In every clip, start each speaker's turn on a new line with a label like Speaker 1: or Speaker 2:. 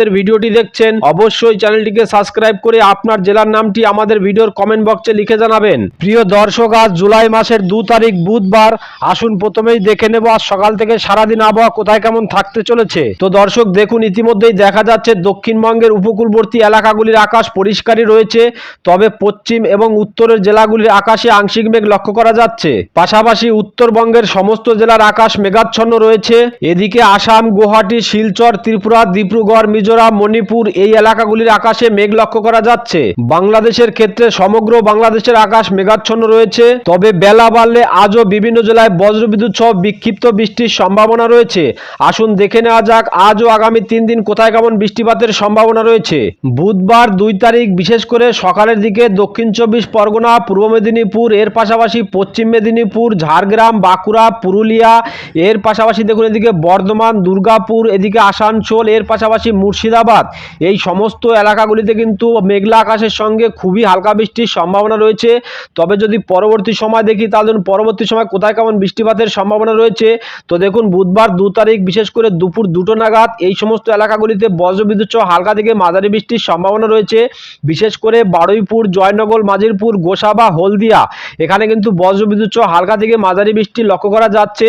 Speaker 1: আমাদের ভিডিওটি দেখছেন অবশ্যই চ্যানেলটিকে সাবস্ক্রাইব করে আপনার জেলার নামটি আমাদের ভিডিওর কমেন্ট বক্সে লিখে জানাবেন প্রিয় দর্শক আজ জুলাই মাসের দু তারিখ বুধবার আসুন প্রথমেই দেখে নেব আজ সকাল থেকে সারাদিন আবহাওয়া কোথায় কেমন থাকতে চলেছে তো দর্শক দেখুন ইতিমধ্যেই দেখা যাচ্ছে দক্ষিণবঙ্গের উপকূলবর্তী এলাকাগুলির আকাশ পরিষ্কারই রয়েছে তবে পশ্চিম এবং উত্তরের জেলাগুলির আকাশে আংশিক মেঘ লক্ষ্য করা যাচ্ছে পাশাপাশি উত্তরবঙ্গের সমস্ত জেলার আকাশ মেঘাচ্ছন্ন রয়েছে এদিকে আসাম গুয়াহাটি শিলচর ত্রিপুরা ডিব্রুগড় মিজো মিজোরাম মণিপুর এই এলাকাগুলির আকাশে মেঘ লক্ষ্য করা যাচ্ছে বাংলাদেশের ক্ষেত্রে সমগ্র বাংলাদেশের আকাশ মেঘাচ্ছন্ন রয়েছে তবে বেলা বাড়লে আজও বিভিন্ন জেলায় বজ্রবিদ্যুৎ সহ বিক্ষিপ্ত বৃষ্টির সম্ভাবনা রয়েছে আসুন দেখে নেওয়া যাক আজও আগামী তিন দিন কোথায় কেমন বৃষ্টিপাতের সম্ভাবনা রয়েছে বুধবার দুই তারিখ বিশেষ করে সকালের দিকে দক্ষিণ চব্বিশ পরগনা পূর্ব মেদিনীপুর এর পাশাপাশি পশ্চিম মেদিনীপুর ঝাড়গ্রাম বাঁকুড়া পুরুলিয়া এর পাশাপাশি দেখুন এদিকে বর্ধমান দুর্গাপুর এদিকে আসানসোল এর পাশাপাশি মুর্শিদ মুর্শিদাবাদ এই সমস্ত এলাকাগুলিতে কিন্তু মেঘলা আকাশের সঙ্গে খুবই হালকা বৃষ্টির সম্ভাবনা রয়েছে তবে যদি পরবর্তী সময় দেখি তাহলে পরবর্তী সময় কোথায় কেমন বৃষ্টিপাতের সম্ভাবনা রয়েছে তো দেখুন বুধবার দু তারিখ বিশেষ করে দুপুর দুটো নাগাদ এই সমস্ত এলাকাগুলিতে বজ্রবিদ্যুৎ সহ হালকা থেকে মাঝারি বৃষ্টির সম্ভাবনা রয়েছে বিশেষ করে বারুইপুর জয়নগর মাঝিরপুর গোসাবা হলদিয়া এখানে কিন্তু বজ্রবিদ্যুৎ সহ হালকা থেকে মাঝারি বৃষ্টি লক্ষ্য করা যাচ্ছে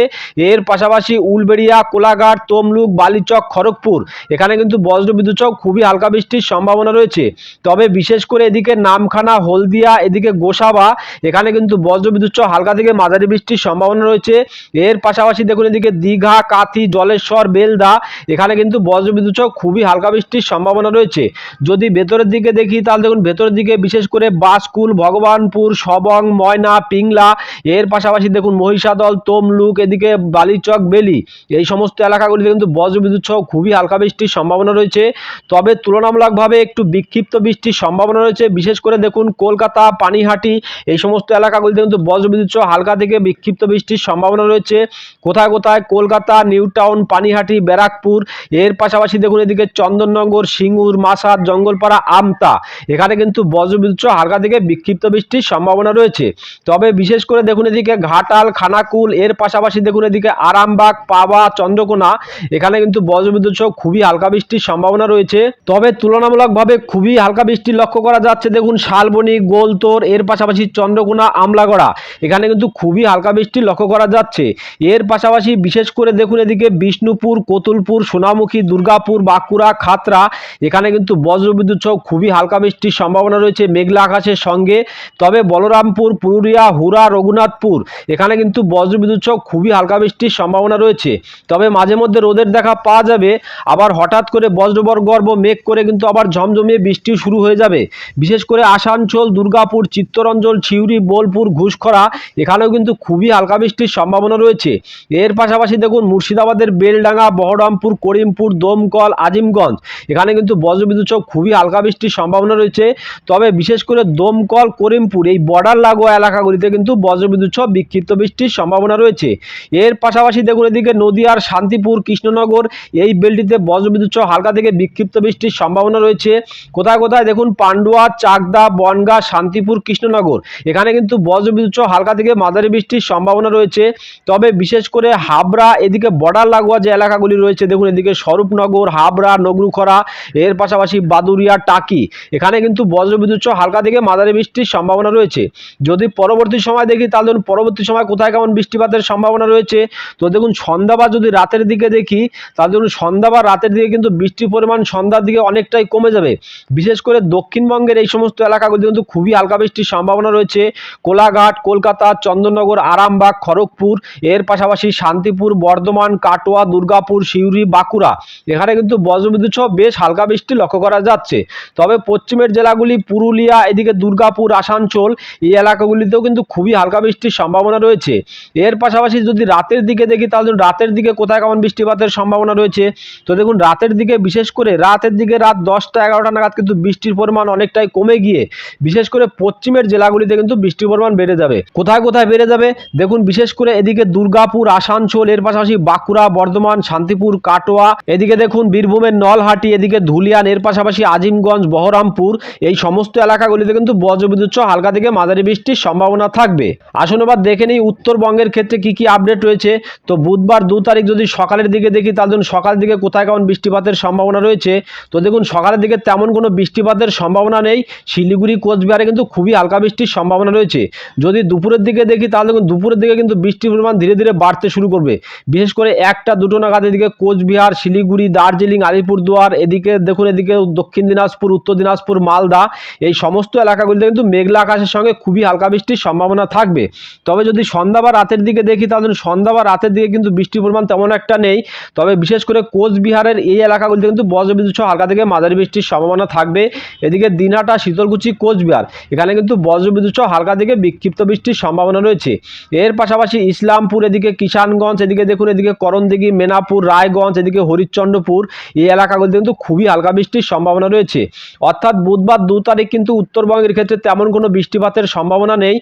Speaker 1: এর পাশাপাশি উলবেড়িয়া কোলাঘাট তমলুক বালিচক খড়গপুর এখানে কিন্তু বজ্র বজ্রবিদ্যুৎ সহ খুবই হালকা বৃষ্টির সম্ভাবনা রয়েছে তবে বিশেষ করে এদিকে নামখানা হলদিয়া এদিকে গোসাবা এখানে কিন্তু বজ্রবিদ্যুৎ সহ হালকা থেকে মাঝারি বৃষ্টির সম্ভাবনা রয়েছে এর পাশাপাশি দেখুন এদিকে দীঘা কাথি জলেশ্বর বেলদা এখানে কিন্তু বিদ্যুৎ সহ খুবই হালকা বৃষ্টির সম্ভাবনা রয়েছে যদি ভেতরের দিকে দেখি তাহলে দেখুন ভেতরের দিকে বিশেষ করে বাসকুল ভগবানপুর সবং ময়না পিংলা এর পাশাপাশি দেখুন মহিষাদল তমলুক এদিকে বালিচক বেলি এই সমস্ত এলাকাগুলিতে কিন্তু বজ্রবিদ্যুৎ সহ খুবই হালকা বৃষ্টির সম্ভাবনা রয়েছে রয়েছে তবে তুলনামূলকভাবে একটু বিক্ষিপ্ত বৃষ্টির সম্ভাবনা রয়েছে বিশেষ করে দেখুন কলকাতা পানিহাটি এই সমস্ত এলাকাগুলিতে কিন্তু বজ্রবিদ্যুৎ সহ হালকা থেকে বিক্ষিপ্ত বৃষ্টির সম্ভাবনা রয়েছে কোথায় কোথায় কলকাতা নিউ টাউন পানিহাটি ব্যারাকপুর এর পাশাপাশি দেখুন এদিকে চন্দননগর সিঙ্গুর মাসাদ জঙ্গলপাড়া আমতা এখানে কিন্তু বজ্রবিদ্যুৎ সহ হালকা থেকে বিক্ষিপ্ত বৃষ্টির সম্ভাবনা রয়েছে তবে বিশেষ করে দেখুন এদিকে ঘাটাল খানাকুল এর পাশাপাশি দেখুন এদিকে আরামবাগ পাবা চন্দ্রকোনা এখানে কিন্তু বজ্রবিদ্যুৎ সহ খুবই হালকা বৃষ্টির সম্ভাবনা সম্ভাবনা রয়েছে তবে তুলনামূলকভাবে খুবই হালকা বৃষ্টি লক্ষ্য করা যাচ্ছে দেখুন শালবনি গোলতোর এর পাশাপাশি চন্দ্রকোনা আমলাগড়া এখানে কিন্তু খুবই হালকা বৃষ্টি লক্ষ্য করা যাচ্ছে এর পাশাপাশি বিশেষ করে দেখুন এদিকে বিষ্ণুপুর কোতুলপুর সোনামুখী দুর্গাপুর বাঁকুড়া খাতরা এখানে কিন্তু বজ্রবিদ্যুৎ সহ খুবই হালকা বৃষ্টির সম্ভাবনা রয়েছে মেঘলা আকাশের সঙ্গে তবে বলরামপুর পুরুলিয়া হুরা রঘুনাথপুর এখানে কিন্তু বজ্রবিদ্যুৎ সহ খুবই হালকা বৃষ্টির সম্ভাবনা রয়েছে তবে মাঝে মধ্যে রোদের দেখা পাওয়া যাবে আবার হঠাৎ করে বজ্রবর্গর্ভ মেঘ করে কিন্তু আবার ঝমঝমিয়ে বৃষ্টি শুরু হয়ে যাবে বিশেষ করে আসানসোল দুর্গাপুর চিত্তরঞ্জল ছিউরি বোলপুর ঘুষখরা এখানেও কিন্তু খুবই হালকা বৃষ্টির সম্ভাবনা রয়েছে এর পাশাপাশি দেখুন মুর্শিদাবাদের বেলডাঙ্গা বহরমপুর করিমপুর দমকল আজিমগঞ্জ এখানে কিন্তু বজ্রবিদ্যুৎ খুবই হালকা বৃষ্টির সম্ভাবনা রয়েছে তবে বিশেষ করে দমকল করিমপুর এই বর্ডার লাগোয়া এলাকাগুলিতে কিন্তু বজ্রবিদ্যুৎ বিক্ষিপ্ত বৃষ্টির সম্ভাবনা রয়েছে এর পাশাপাশি দেখুন এদিকে নদীয়ার শান্তিপুর কৃষ্ণনগর এই বেলটিতে বজ্রবিদ্যুৎ হালকা থেকে বিক্ষিপ্ত বৃষ্টির সম্ভাবনা রয়েছে কোথায় কোথায় দেখুন পান্ডুয়া চাকদা বনগা শান্তিপুর কৃষ্ণনগর এখানে কিন্তু বজ্রবিদ্যুৎ হালকা থেকে মাঝারি বৃষ্টির সম্ভাবনা রয়েছে তবে বিশেষ করে হাবড়া এদিকে বর্ডার লাগোয়া যে এলাকাগুলি রয়েছে দেখুন এদিকে স্বরূপনগর হাবড়া নগরুখরা এর পাশাপাশি বাদুরিয়া টাকি এখানে কিন্তু বজ্রবিদ্যুৎ হালকা থেকে মাঝারি বৃষ্টির সম্ভাবনা রয়েছে যদি পরবর্তী সময় দেখি তাহলে পরবর্তী সময় কোথায় কেমন বৃষ্টিপাতের সম্ভাবনা রয়েছে তো দেখুন সন্ধ্যা বা যদি রাতের দিকে দেখি তাহলে দেখুন সন্ধ্যা বা রাতের দিকে কিন্তু বৃষ্টি বৃষ্টির পরিমাণ সন্ধ্যার দিকে অনেকটাই কমে যাবে বিশেষ করে দক্ষিণবঙ্গের এই সমস্ত এলাকাগুলি কিন্তু খুবই হালকা বৃষ্টির সম্ভাবনা রয়েছে কোলাঘাট কলকাতা চন্দননগর আরামবাগ খড়গপুর এর পাশাপাশি শান্তিপুর বর্ধমান কাটোয়া দুর্গাপুর সিউড়ি বাঁকুড়া এখানে কিন্তু বজ্রবিদ্যুৎ সহ বেশ হালকা বৃষ্টি লক্ষ্য করা যাচ্ছে তবে পশ্চিমের জেলাগুলি পুরুলিয়া এদিকে দুর্গাপুর আসানসোল এই এলাকাগুলিতেও কিন্তু খুবই হালকা বৃষ্টির সম্ভাবনা রয়েছে এর পাশাপাশি যদি রাতের দিকে দেখি তাহলে রাতের দিকে কোথায় কেমন বৃষ্টিপাতের সম্ভাবনা রয়েছে তো দেখুন রাতের দিকে বিশেষ করে রাতের দিকে রাত দশটা এগারোটা নাগাদ কিন্তু বৃষ্টির পরিমাণ অনেকটাই কমে গিয়ে বিশেষ করে পশ্চিমের জেলাগুলিতে কিন্তু বৃষ্টির পরিমাণ বেড়ে যাবে কোথায় কোথায় বেড়ে যাবে দেখুন বিশেষ করে এদিকে দুর্গাপুর আসানসোল এর পাশাপাশি বাঁকুড়া বর্ধমান শান্তিপুর কাটোয়া এদিকে দেখুন বীরভূমের নলহাটি এদিকে ধুলিয়ান এর পাশাপাশি আজিমগঞ্জ বহরমপুর এই সমস্ত এলাকাগুলিতে কিন্তু বজ্রবিদ্যুৎ হালকা থেকে মাঝারি বৃষ্টির সম্ভাবনা থাকবে আসুন এবার দেখে নিই উত্তরবঙ্গের ক্ষেত্রে কি কি আপডেট রয়েছে তো বুধবার দু তারিখ যদি সকালের দিকে দেখি তার জন্য সকাল দিকে কোথায় কেমন বৃষ্টিপাতের সম্ভাবনা সম্ভাবনা রয়েছে তো দেখুন সকালের দিকে তেমন কোনো বৃষ্টিপাতের সম্ভাবনা নেই শিলিগুড়ি কোচবিহারে কিন্তু খুবই হালকা বৃষ্টির সম্ভাবনা রয়েছে যদি দুপুরের দিকে দেখি তাহলে দেখুন দুপুরের দিকে কিন্তু বৃষ্টির পরিমাণ ধীরে ধীরে বাড়তে শুরু করবে বিশেষ করে একটা দুটো নাগাদ এদিকে কোচবিহার শিলিগুড়ি দার্জিলিং আলিপুরদুয়ার এদিকে দেখুন এদিকে দক্ষিণ দিনাজপুর উত্তর দিনাজপুর মালদা এই সমস্ত এলাকাগুলিতে কিন্তু মেঘলা আকাশের সঙ্গে খুবই হালকা বৃষ্টির সম্ভাবনা থাকবে তবে যদি সন্ধ্যা বা রাতের দিকে দেখি তাহলে সন্ধ্যা বা রাতের দিকে কিন্তু বৃষ্টির পরিমাণ তেমন একটা নেই তবে বিশেষ করে কোচবিহারের এই এলাকাগুলিতে কিন্তু বজ্রবিদ্যুৎ সহ হালকা থেকে মাঝারি বৃষ্টির সম্ভাবনা থাকবে এদিকে দিনহাটা শীতলকুচি কোচবিহার এখানে কিন্তু বজ্রবিদ্যুৎ সহ হালকা থেকে বিক্ষিপ্ত বৃষ্টির সম্ভাবনা রয়েছে এর পাশাপাশি ইসলামপুর এদিকে কিষানগঞ্জ এদিকে দেখুন এদিকে করণদিঘি মেনাপুর রায়গঞ্জ এদিকে হরিশ্চন্দ্রপুর এই এলাকাগুলিতে কিন্তু খুবই হালকা বৃষ্টির সম্ভাবনা রয়েছে অর্থাৎ বুধবার দু তারিখ কিন্তু উত্তরবঙ্গের ক্ষেত্রে তেমন কোনো বৃষ্টিপাতের সম্ভাবনা নেই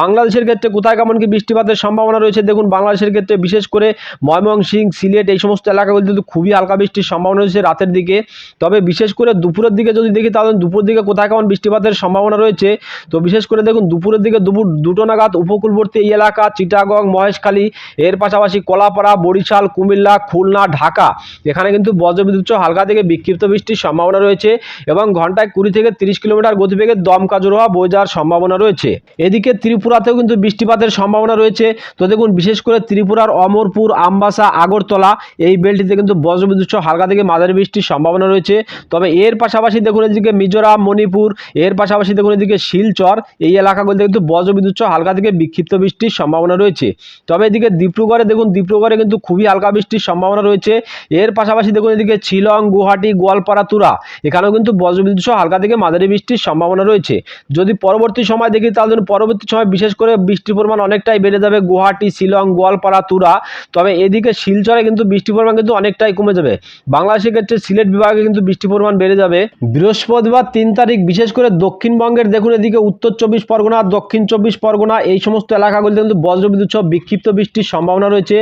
Speaker 1: বাংলাদেশের ক্ষেত্রে কোথায় কেমন কি বৃষ্টিপাতের সম্ভাবনা রয়েছে দেখুন বাংলাদেশের ক্ষেত্রে বিশেষ করে ময়মনসিং সিলেট এই সমস্ত এলাকাগুলিতে কিন্তু খুবই হালকা বৃষ্টির সম্ভাবনা রয়েছে রাতের দিকে তবে বিশেষ করে দুপুরের দিকে যদি দেখি তাহলে দুপুর দিকে কোথায় কেমন বৃষ্টিপাতের সম্ভাবনা রয়েছে তো বিশেষ করে দেখুন দুপুরের দিকে দুপুর দুটো নাগাদ উপকূলবর্তী এলাকা চিটাগং মহেশখালী এর পাশাপাশি কলাপাড়া বরিশাল কুমিল্লা খুলনা ঢাকা এখানে কিন্তু বজ্রবিদ্যুৎ হালকা থেকে বিক্ষিপ্ত বৃষ্টির সম্ভাবনা রয়েছে এবং ঘন্টায় কুড়ি থেকে তিরিশ কিলোমিটার গতিবেগে দমকা জোরোয়া বয়ে যাওয়ার সম্ভাবনা রয়েছে এদিকে ত্রিপুরাতেও কিন্তু বৃষ্টিপাতের সম্ভাবনা রয়েছে তো দেখুন বিশেষ করে ত্রিপুরার অমরপুর আমবাসা আগরতলা এই বেল্টিতে কিন্তু বজ্রবিদ্যুৎ হালকা থেকে মাঝারি বৃষ্টির সম্ভাবনা রয়েছে তবে এর পাশাপাশি দেখুন এদিকে মিজোরাম মণিপুর এর পাশাপাশি দেখুন এদিকে শিলচর এই এলাকাগুলোতে কিন্তু বজ্রবিদ্যুৎ হালকা থেকে বিক্ষিপ্ত বৃষ্টির সম্ভাবনা রয়েছে তবে এদিকে ডিব্রুগড়ে দেখুন ডিব্রুগড়ে কিন্তু খুবই হালকা বৃষ্টির সম্ভাবনা রয়েছে এর পাশাপাশি দেখুন এদিকে শিলং গুয়াহাটি গোয়ালপাড়া তুরা এখানেও কিন্তু বজ্রবিদ্যুৎ হালকা থেকে মাঝারি বৃষ্টির সম্ভাবনা রয়েছে যদি পরবর্তী সময় দেখি তাহলে পরবর্তী সময় বিশেষ করে বৃষ্টির পরিমাণ অনেকটাই বেড়ে যাবে গুয়াহাটি শিলং গোয়ালপাড়া তুরা তবে এদিকে শিলচরে কিন্তু বৃষ্টির পরিমাণ কিন্তু অনেকটাই কমে যাবে বাংলাদেশে ক্ষেত্রে সিলেট বিভাগে কিন্তু বৃষ্টির পরিমাণ বেড়ে যাবে বৃহস্পতিবার তিন তারিখ বিশেষ করে দক্ষিণবঙ্গের দেখুন এদিকে উত্তর চব্বিশ পরগনা দক্ষিণ চব্বিশ পরগনা এই সমস্ত এলাকাগুলিতে কিন্তু বজ্রবিদ্যুৎ সহ বিক্ষিপ্ত বৃষ্টির সম্ভাবনা রয়েছে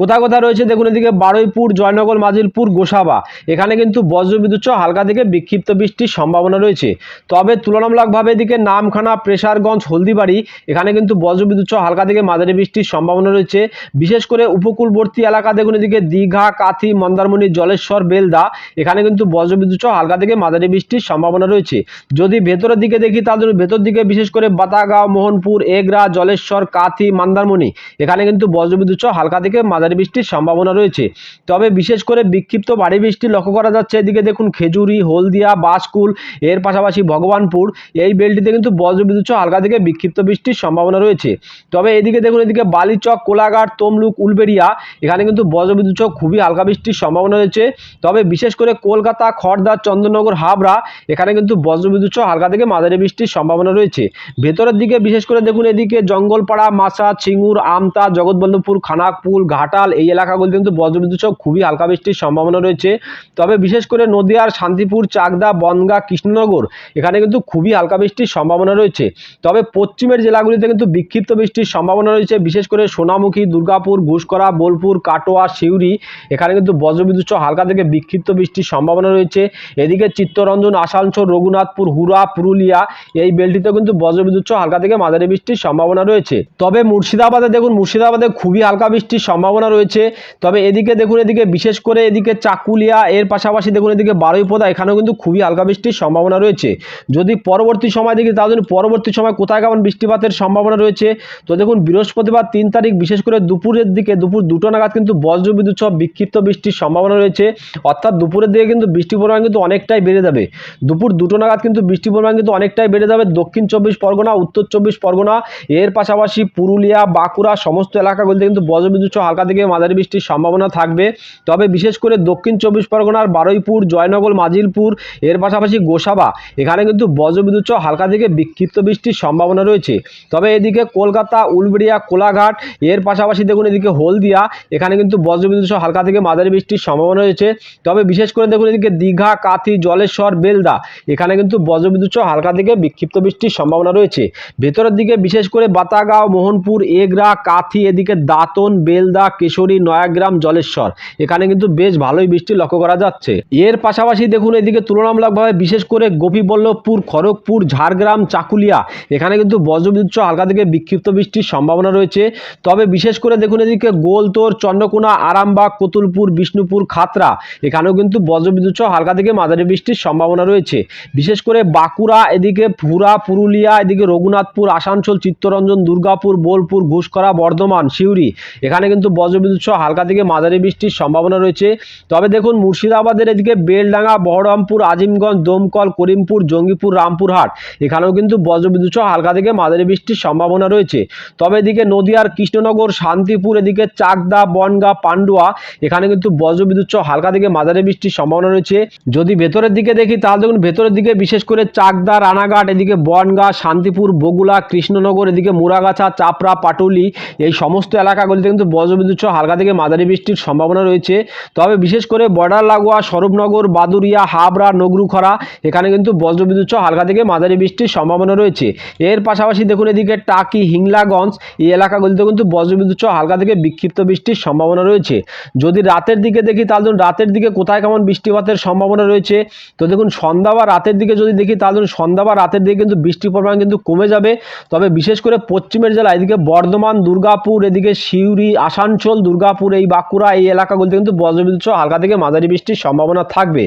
Speaker 1: কোথায় কোথায় রয়েছে দেখুন এদিকে বারুইপুর জয়নগর মাজিলপুর গোসাবা এখানে কিন্তু বজ্রবিদ্যুৎ সহ হালকা থেকে বিক্ষিপ্ত বৃষ্টির সম্ভাবনা রয়েছে তবে তুলনামূলকভাবে এদিকে নামখানা প্রেসারগঞ্জ হলদিবাড়ি এখানে কিন্তু বজ্রবিদ্যুৎ সহ হালকা থেকে মাঝারি বৃষ্টির সম্ভাবনা রয়েছে বিশেষ করে উপকূলবর্তী এলাকা দেখুন এদিকে দীঘা কাথি মন্দারমণি জলেশ্বর বেলদা এখানে কিন্তু বজ্রবিদ্যুৎ সহ হালকা থেকে মাঝারি বৃষ্টির সম্ভাবনা রয়েছে যদি ভেতরের দিকে দেখি তাদের ভেতর দিকে বিশেষ করে বাতাগাঁও মোহনপুর এগরা জলেশ্বর কাথি মান্দারমণি এখানে কিন্তু বজ্রবিদ্যুৎ সহ হালকা থেকে মাঝারি বৃষ্টির সম্ভাবনা রয়েছে তবে বিশেষ করে বিক্ষিপ্ত ভারী বৃষ্টি লক্ষ্য করা যাচ্ছে এদিকে দেখুন খেজুরি হলদিয়া বাসকুল এর পাশাপাশি ভগবানপুর এই বেলটিতে কিন্তু বজ্রবিদ্যুৎ সহ হালকা থেকে বিক্ষিপ্ত বৃষ্টির সম্ভাবনা রয়েছে তবে এদিকে দেখুন এদিকে বালিচক কোলাঘাট তমলুক উলবেড়িয়া এখানে কিন্তু বজ্রবিদ্যুৎ সহ খুবই হালকা বৃষ্টির সম্ভাবনা রয়েছে তবে বিশেষ করে কলকাতা খড়দা চন্দ্রনগর হাবড়া এখানে কিন্তু বজ্রবিদ্যুৎ সহ হালকা থেকে মাঝারি বৃষ্টির সম্ভাবনা রয়েছে ভেতরের দিকে বিশেষ করে দেখুন এদিকে জঙ্গলপাড়া মাসা চিঙ্গুর আমতা জগৎবন্ধপুর খানাকপুল ঘাটাল এই এলাকাগুলিতে কিন্তু বজ্রবিদ্যুৎ সহ খুবই হালকা বৃষ্টির সম্ভাবনা রয়েছে তবে বিশেষ করে নদিয়ার শান্তিপুর চাকদা বনগা কৃষ্ণনগর এখানে কিন্তু খুবই হালকা বৃষ্টির সম্ভাবনা রয়েছে তবে পশ্চিমের জেলাগুলিতে কিন্তু বিক্ষিপ্ত বৃষ্টির সম্ভাবনা রয়েছে বিশেষ করে সোনামুখী দুর্গাপুর ঘুষকরা বোলপুর কাটোয়া সিউড়ি এখানে কিন্তু বজ্রবিদ্যুৎ সহ হালকা থেকে বিক্ষিপ্ত অতিরিক্ত বৃষ্টির সম্ভাবনা রয়েছে এদিকে চিত্তরঞ্জন আসানসোল রঘুনাথপুর হুরা পুরুলিয়া এই বেলটিতেও কিন্তু বজ্রবিদ্যুৎ সহ হালকা থেকে মাঝারি বৃষ্টির সম্ভাবনা রয়েছে তবে মুর্শিদাবাদে দেখুন মুর্শিদাবাদে খুবই হালকা বৃষ্টির সম্ভাবনা রয়েছে তবে এদিকে দেখুন এদিকে বিশেষ করে এদিকে চাকুলিয়া এর পাশাপাশি দেখুন এদিকে বারুইপদা এখানেও কিন্তু খুবই হালকা বৃষ্টির সম্ভাবনা রয়েছে যদি পরবর্তী সময় দেখি তাহলে পরবর্তী সময় কোথায় কেমন বৃষ্টিপাতের সম্ভাবনা রয়েছে তো দেখুন বৃহস্পতিবার তিন তারিখ বিশেষ করে দুপুরের দিকে দুপুর দুটো নাগাদ কিন্তু বজ্রবিদ্যুৎ সহ বিক্ষিপ্ত বৃষ্টির সম্ভাবনা রয়েছে অর্থাৎ দুপুরের দিকে কিন্তু বৃষ্টি পরিমাণ কিন্তু অনেকটাই বেড়ে যাবে দুপুর দুটো নাগাদ কিন্তু বৃষ্টির পরিমাণ কিন্তু অনেকটাই বেড়ে যাবে দক্ষিণ চব্বিশ পরগনা উত্তর চব্বিশ পরগনা এর পাশাপাশি পুরুলিয়া বাঁকুড়া সমস্ত এলাকাগুলিতে কিন্তু বজ্রবিদ্যুৎ হালকা থেকে মাঝারি বৃষ্টির সম্ভাবনা থাকবে তবে বিশেষ করে দক্ষিণ চব্বিশ পরগনার বারুইপুর জয়নগর মাজিলপুর এর পাশাপাশি গোসাবা এখানে কিন্তু বজ্রবিদ্যুৎ হালকা থেকে বিক্ষিপ্ত বৃষ্টির সম্ভাবনা রয়েছে তবে এদিকে কলকাতা উলবেড়িয়া কোলাঘাট এর পাশাপাশি দেখুন এদিকে হলদিয়া এখানে কিন্তু বজ্রবিদ্যুৎ হালকা থেকে মাঝারি বৃষ্টির সম্ভাবনা রয়েছে তবে বিশেষ করে দেখুন এদিকে দীঘা কাথি জলেশ্বর বেলদা এখানে কিন্তু বজ্রবিদ্যুৎ সহ হালকা থেকে বিক্ষিপ্ত বৃষ্টির সম্ভাবনা রয়েছে ভেতরের দিকে বিশেষ করে বাতাগাঁও মোহনপুর এগরা কাথি এদিকে দাতন বেলদা কেশরী নয়াগ্রাম জলেশ্বর এখানে কিন্তু বেশ ভালোই বৃষ্টি লক্ষ্য করা যাচ্ছে এর পাশাপাশি দেখুন এদিকে তুলনামূলকভাবে বিশেষ করে গোপীবল্লভপুর খড়গপুর ঝাড়গ্রাম চাকুলিয়া এখানে কিন্তু বজ্রবিদ্যুৎ সহ হালকা থেকে বিক্ষিপ্ত বৃষ্টির সম্ভাবনা রয়েছে তবে বিশেষ করে দেখুন এদিকে গোলতোর চন্দ্রকোনা আরামবাগ কতুলপুর বিষ্ণুপুর খাতরা এখানেও কিন্তু বজ্রবিদ্যুৎ সহ হালকা থেকে মাঝারি বৃষ্টির সম্ভাবনা রয়েছে বিশেষ করে বাঁকুড়া এদিকে ভুরা পুরুলিয়া এদিকে রঘুনাথপুর আসানসোল চিত্তরঞ্জন দুর্গাপুর বোলপুর ঘুষকরা বর্ধমান সিউড়ি এখানে কিন্তু বজ্রবিদ্যুৎ সহ হালকা থেকে মাঝারি বৃষ্টির সম্ভাবনা রয়েছে তবে দেখুন মুর্শিদাবাদের এদিকে বেলডাঙ্গা বহরমপুর আজিমগঞ্জ দমকল করিমপুর জঙ্গিপুর রামপুরহাট এখানেও কিন্তু বজ্রবিদ্যুৎ সহ হালকা থেকে মাঝারি বৃষ্টির সম্ভাবনা রয়েছে তবে এদিকে নদিয়ার কৃষ্ণনগর শান্তিপুর এদিকে চাকদা বনগা পান্ডুয়া এখানে কিন্তু বজ্রবিদ্যুৎ সহ হালকা থেকে মাঝারি বৃষ্টির সম্ভাবনা রয়েছে যদি ভেতরের দিকে দেখি তাহলে দেখুন ভেতরের দিকে বিশেষ করে চাকদা রানাঘাট এদিকে বনগা শান্তিপুর বগুলা কৃষ্ণনগর এদিকে মুরাগাছা চাপড়া পাটুলি এই সমস্ত এলাকাগুলিতে কিন্তু বজ্রবিদ্যুৎ সহ হালকা থেকে মাঝারি বৃষ্টির সম্ভাবনা রয়েছে তবে বিশেষ করে বর্ডার লাগোয়া স্বরূপনগর বাদুরিয়া হাবড়া নগরুখরা এখানে কিন্তু বজ্রবিদ্যুৎ সহ হালকা থেকে মাঝারি বৃষ্টির সম্ভাবনা রয়েছে এর পাশাপাশি দেখুন এদিকে টাকি হিংলাগঞ্জ এই এলাকাগুলিতে কিন্তু বজ্রবিদ্যুৎ সহ হালকা থেকে বিক্ষিপ্ত বৃষ্টির সম্ভাবনা রয়েছে যদি রাতের দিকে দেখি তাহলে রাতের দিকে কোথায় কোথায় বৃষ্টিপাতের সম্ভাবনা রয়েছে তো দেখুন সন্ধ্যা বা রাতের দিকে যদি দেখি তাহলে সন্ধ্যা বা রাতের দিকে কিন্তু বৃষ্টির পরিমাণ কিন্তু কমে যাবে তবে বিশেষ করে পশ্চিমের জেলা এদিকে বর্ধমান দুর্গাপুর এদিকে সিউড়ি আসানসোল দুর্গাপুর এই বাঁকুড়া এই এলাকাগুলিতে কিন্তু বজ্রবিদ্যুৎ হালকা থেকে মাঝারি বৃষ্টির সম্ভাবনা থাকবে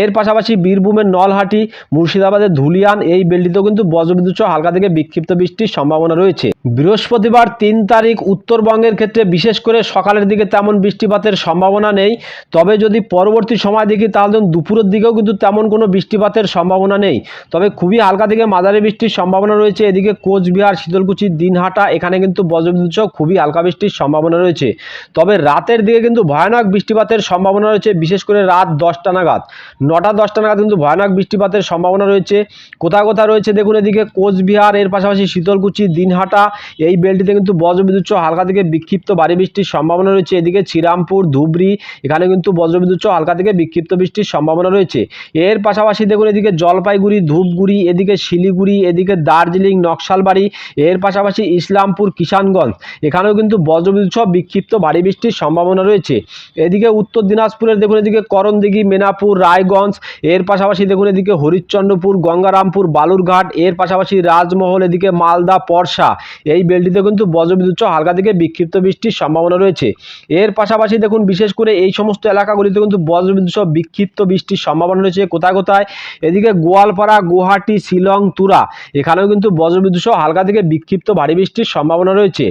Speaker 1: এর পাশাপাশি বীরভূমের নলহাটি মুর্শিদাবাদের ধুলিয়ান এই বেল্টিতেও কিন্তু বজ্রবিদ্যুৎ হালকা থেকে বিক্ষিপ্ত বৃষ্টির সম্ভাবনা রয়েছে বৃহস্পতিবার তিন তারিখ উত্তরবঙ্গের ক্ষেত্রে বিশেষ করে সকালের দিকে তেমন বৃষ্টিপাতের সম্ভাবনা নেই তবে যদি পরবর্তী পরবর্তী সময় দেখি তাহলে দুপুরের দিকেও কিন্তু তেমন কোনো বৃষ্টিপাতের সম্ভাবনা নেই তবে খুবই হালকা থেকে মাঝারি বৃষ্টির সম্ভাবনা রয়েছে এদিকে কোচবিহার শীতলকুচি দিনহাটা এখানে কিন্তু বজ্রবিদ্যুৎ সহ খুবই হালকা বৃষ্টির সম্ভাবনা রয়েছে তবে রাতের দিকে কিন্তু ভয়ানক বৃষ্টিপাতের সম্ভাবনা রয়েছে বিশেষ করে রাত দশটা নাগাদ নটা দশটা নাগাদ কিন্তু ভয়ানক বৃষ্টিপাতের সম্ভাবনা রয়েছে কোথাও কোথাও রয়েছে দেখুন এদিকে কোচবিহার এর পাশাপাশি শীতলকুচি দিনহাটা এই বেল্টিতে কিন্তু বজ্রবিদ্যুৎ সহ হালকা থেকে বিক্ষিপ্ত ভারী বৃষ্টির সম্ভাবনা রয়েছে এদিকে শ্রীরামপুর ধুবরী এখানে কিন্তু বজ্রবিদ্যুৎ সহ হালকা হালকা থেকে বিক্ষিপ্ত বৃষ্টির সম্ভাবনা রয়েছে এর পাশাপাশি দেখুন এদিকে জলপাইগুড়ি ধূপগুড়ি এদিকে শিলিগুড়ি এদিকে দার্জিলিং নকশালবাড়ি এর পাশাপাশি ইসলামপুর কিষানগঞ্জ এখানেও কিন্তু বজ্রবিদ্যুৎ সহ বিক্ষিপ্ত ভারী বৃষ্টির সম্ভাবনা রয়েছে এদিকে উত্তর দিনাজপুরের দেখুন এদিকে করণদিঘি মেনাপুর রায়গঞ্জ এর পাশাপাশি দেখুন এদিকে হরিশ্চন্দ্রপুর গঙ্গারামপুর বালুরঘাট এর পাশাপাশি রাজমহল এদিকে মালদা পর্ষা এই বেল্টিতে কিন্তু বজ্রবিদ্যুৎ সহ হালকা থেকে বিক্ষিপ্ত বৃষ্টির সম্ভাবনা রয়েছে এর পাশাপাশি দেখুন বিশেষ করে এই সমস্ত এলাকাগুলিতে কিন্তু বজ্রবিদ্যুৎ বিক্ষিপ্ত বৃষ্টির সম্ভাবনা রয়েছে কোথায় কোথায় এদিকে গোয়ালপাড়া গুয়াহাটি শিলং তুরা এখানেও কিন্তু বজ্রবিদ্যুৎ হালকা থেকে বিক্ষিপ্ত ভারী বৃষ্টির সম্ভাবনা রয়েছে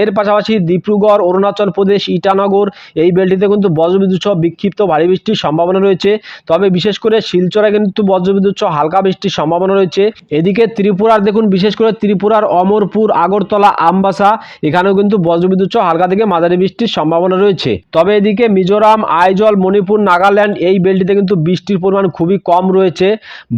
Speaker 1: এর পাশাপাশি ডিব্রুগড় অরুণাচল প্রদেশ ইটানগর এই বেল্টিতে কিন্তু বজ্রবিদ্যুৎ বিক্ষিপ্ত ভারী বৃষ্টির সম্ভাবনা রয়েছে তবে বিশেষ করে শিলচরে কিন্তু বজ্রবিদ্যুৎ হালকা বৃষ্টির সম্ভাবনা রয়েছে এদিকে ত্রিপুরার দেখুন বিশেষ করে ত্রিপুরার অমরপুর আগরতলা আমবাসা এখানেও কিন্তু বজ্রবিদ্যুৎ হালকা থেকে মাঝারি বৃষ্টির সম্ভাবনা রয়েছে তবে এদিকে মিজোরাম আইজল মণিপুর নাগাল্যান্ড এই বেল্টিতে কিন্তু বৃষ্টির পরিমাণ খুবই কম রয়েছে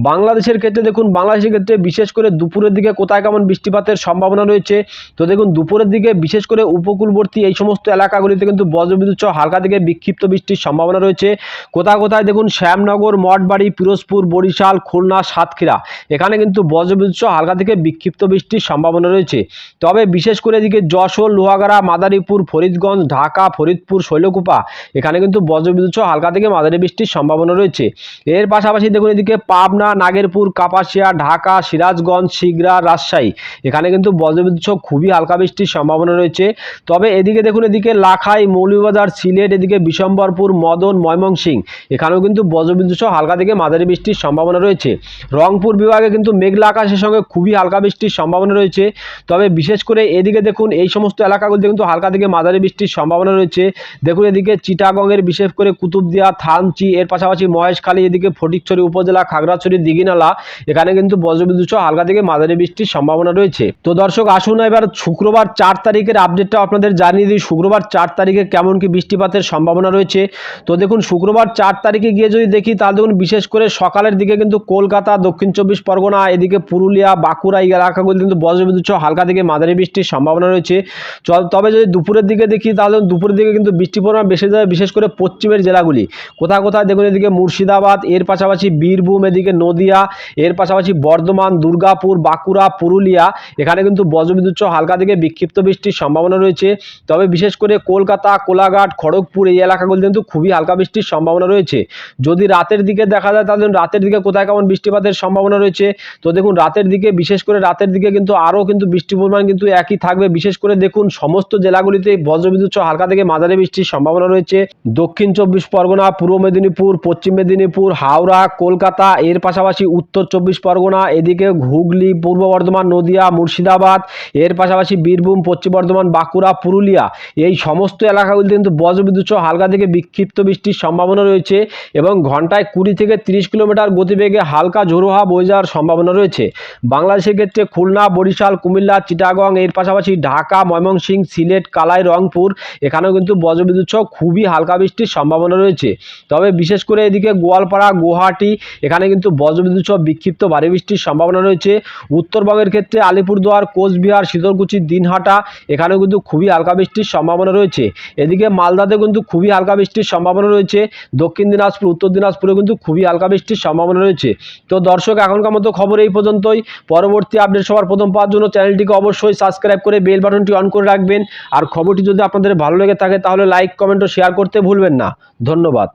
Speaker 1: বাংলাদেশের ক্ষেত্রে দেখুন বাংলাদেশের ক্ষেত্রে বিশেষ করে দুপুরের দিকে কোথায় কেমন বৃষ্টিপাতের সম্ভাবনা রয়েছে তো দেখুন দুপুরের দিকে বিশেষ করে উপকূলবর্তী এই সমস্ত এলাকাগুলিতে কিন্তু বজ্রবিদ্যুৎ সহ হালকা থেকে বিক্ষিপ্ত বৃষ্টির সম্ভাবনা রয়েছে কোথায় কোথায় দেখুন শ্যামনগর মঠবাড়ি পিরোজপুর বরিশাল খুলনা সাতক্ষীরা এখানে কিন্তু বজ্রবিদ্যুৎ সহ হালকা থেকে বিক্ষিপ্ত বৃষ্টির সম্ভাবনা রয়েছে তবে বিশেষ করে এদিকে যশোর লোহাগাড়া মাদারীপুর ফরিদগঞ্জ ঢাকা ফরিদপুর শৈলকুপা এখানে কিন্তু বজ্রবিদ্যুৎ সহ হালকা থেকে থেকে মাঝারি বৃষ্টির সম্ভাবনা রয়েছে এর পাশাপাশি দেখুন এদিকে পাবনা নাগেরপুর কাপাসিয়া ঢাকা সিরাজগঞ্জ শিগরা রাজশাহী এখানে কিন্তু বজ্রবিদ্যুৎ খুবই হালকা বৃষ্টির সম্ভাবনা রয়েছে তবে এদিকে দেখুন এদিকে লাখাই মৌলিবাজার সিলেট এদিকে বিশম্বরপুর মদন ময়মনসিং এখানেও কিন্তু বজ্রবিদ্যুৎ হালকা থেকে মাঝারি বৃষ্টির সম্ভাবনা রয়েছে রংপুর বিভাগে কিন্তু মেঘলা আকাশের সঙ্গে খুবই হালকা বৃষ্টির সম্ভাবনা রয়েছে তবে বিশেষ করে এদিকে দেখুন এই সমস্ত এলাকাগুলিতে কিন্তু হালকা থেকে মাঝারি বৃষ্টির সম্ভাবনা রয়েছে দেখুন এদিকে চিটাগংয়ের বিশেষ করে কুতুবদিয়া থানচি এর পাশাপাশি মহেশখালী এদিকে ফটিকছড়ি উপজেলা খাগড়াছড়ি দিঘিনালা এখানে কিন্তু বজ্রবিদ্যুৎ হালকা থেকে মাঝারি বৃষ্টির সম্ভাবনা রয়েছে তো দর্শক আসুন এবার শুক্রবার চার তারিখের আপডেটটা আপনাদের জানিয়ে দিই শুক্রবার চার তারিখে কেমন কি বৃষ্টিপাতের সম্ভাবনা রয়েছে তো দেখুন শুক্রবার চার তারিখে গিয়ে যদি দেখি তাহলে দেখুন বিশেষ করে সকালের দিকে কিন্তু কলকাতা দক্ষিণ চব্বিশ পরগনা এদিকে পুরুলিয়া বাঁকুড়া এই এলাকাগুলি কিন্তু বজ্রবিদ্যুৎ হালকা থেকে মাঝারি বৃষ্টির সম্ভাবনা রয়েছে তবে যদি দুপুরের দিকে দেখি তাহলে দুপুরের দিকে কিন্তু বৃষ্টির পরিমাণ বেশি যাবে বিশেষ করে পশ্চিমের জেলাগুলি কোথায় কোথায় দেখুন এদিকে মুর্শিদাবাদ এর পাশাপাশি বীরভূম এদিকে নদিয়া এর পাশাপাশি বর্ধমান দুর্গাপুর বাঁকুড়া পুরুলিয়া এখানে কিন্তু বজ্রবিদ্যুৎ হালকা থেকে বিক্ষিপ্ত বৃষ্টির সম্ভাবনা রয়েছে তবে বিশেষ করে কলকাতা কোলাঘাট খড়গপুর এই এলাকাগুলিতে কিন্তু খুবই হালকা বৃষ্টির সম্ভাবনা রয়েছে যদি রাতের দিকে দেখা যায় তাহলে রাতের দিকে কোথায় কেমন বৃষ্টিপাতের সম্ভাবনা রয়েছে তো দেখুন রাতের দিকে বিশেষ করে রাতের দিকে কিন্তু আরও কিন্তু বৃষ্টির পরিমাণ কিন্তু একই থাকবে বিশেষ করে দেখুন সমস্ত জেলাগুলিতে বজ্রবিদ্যুৎ হালকা থেকে মাঝারি বৃষ্টির সম্ভাবনা রয়েছে দক্ষিণ চব্বিশ পরগনা পূর্ব মেদিনীপুর পশ্চিম মেদিনীপুর হাওড়া কলকাতা এর পাশাপাশি উত্তর চব্বিশ পরগনা এদিকে হুগলি পূর্ব বর্ধমান নদিয়া মুর্শিদাবাদ এর পাশাপাশি বীরভূম পশ্চিম বর্ধমান বাঁকুড়া পুরুলিয়া এই সমস্ত এলাকাগুলিতে কিন্তু বজ্রবিদ্যুৎ সহ হালকা থেকে বিক্ষিপ্ত বৃষ্টির সম্ভাবনা রয়েছে এবং ঘন্টায় কুড়ি থেকে ৩০ কিলোমিটার গতিবেগে হালকা জোরোহা বয়ে যাওয়ার সম্ভাবনা রয়েছে বাংলাদেশের ক্ষেত্রে খুলনা বরিশাল কুমিল্লা চিটাগং এর পাশাপাশি ঢাকা ময়মনসিংহ সিলেট কালাই রংপুর এখানেও কিন্তু বজ্রবিদ্যুৎ সহ খুবই হালকা বৃষ্টির সম্ভাবনা রয়েছে তবে বিশেষ করে এদিকে গোয়ালপাড়া গুয়াহাটি এখানে কিন্তু বজ্রবিদ্যুৎ সহ বিক্ষিপ্ত ভারী বৃষ্টির সম্ভাবনা রয়েছে উত্তরবঙ্গের ক্ষেত্রে আলিপুরদুয়ার কোচবিহার শীতলকুচি দিনহাটা এখানেও কিন্তু খুবই হালকা বৃষ্টির সম্ভাবনা রয়েছে এদিকে মালদাতে কিন্তু খুবই হালকা বৃষ্টির সম্ভাবনা রয়েছে দক্ষিণ দিনাজপুর উত্তর দিনাজপুরে কিন্তু খুবই হালকা বৃষ্টির সম্ভাবনা রয়েছে তো দর্শক এখনকার মতো খবর এই পর্যন্তই পরবর্তী আপডেট সবার প্রথম পাওয়ার জন্য চ্যানেলটিকে অবশ্যই সাবস্ক্রাইব করে বেল বাটনটি অন করে রাখবেন আর খবরটি যদি আপনাদের ভালো লেগে থাকে তাহলে লাইক কমেন্ট ও শেয়ার করতে ভুলবেন না ধন্যবাদ